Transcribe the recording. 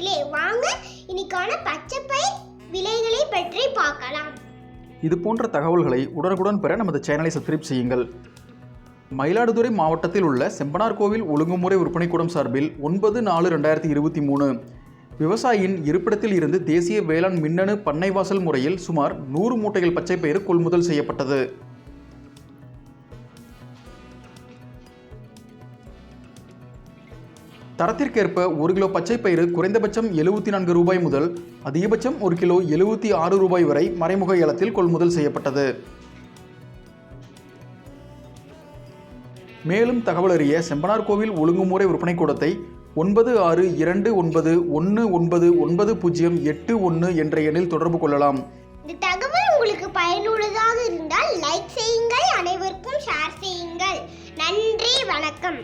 நேயர்களே வாங்க இன்னைக்கான பச்சை பயிர் விலைகளை பற்றி பார்க்கலாம். இது போன்ற தகவல்களை உடனுக்குடன் பெற நமது சேனலை சப்ஸ்கிரைப் செய்யுங்கள். மயிலாடுதுறை மாவட்டத்தில் உள்ள செம்பனார் கோவில் ஒழுங்குமுறை விற்பனைக்கூடம் சார்பில் ஒன்பது நாலு ரெண்டாயிரத்தி இருபத்தி மூணு. விவசாயியின் இருப்பிடத்தில் இருந்து தேசிய வேளாண் மின்னணு பண்ணைவாசல் முறையில் சுமார் நூறு மூட்டைகள் பச்சை பயிர் கொள்முதல் செய்யப்பட்டது. தரத்திற்கேற்ப ஒரு கிலோ பச்சை பயிறு குறைந்தபட்சம் எழுபத்தி நான்கு ரூபாய் முதல் அதிகபட்சம் ஒரு கிலோ எழுபத்தி ஆறு ரூபாய் வரை மறைமுக ஏலத்தில் கொள்முதல் செய்யப்பட்டது. மேலும் தகவல் அறிய செம்பனார் கோவில் ஒழுங்குமுறை விற்பனை கூடத்தை ஒன்பது ஆறு இரண்டு ஒன்பது ஒன்று ஒன்பது ஒன்பது பூஜ்ஜியம் எட்டு ஒன்று என்ற எண்ணில் தொடர்பு கொள்ளலாம். இந்த தகவல் உங்களுக்கு பயனுள்ளதாக இருந்தால் லைக் செய்யுங்கள் அனைவருக்கும் ஷேர் செய்யுங்கள். நன்றி வணக்கம்.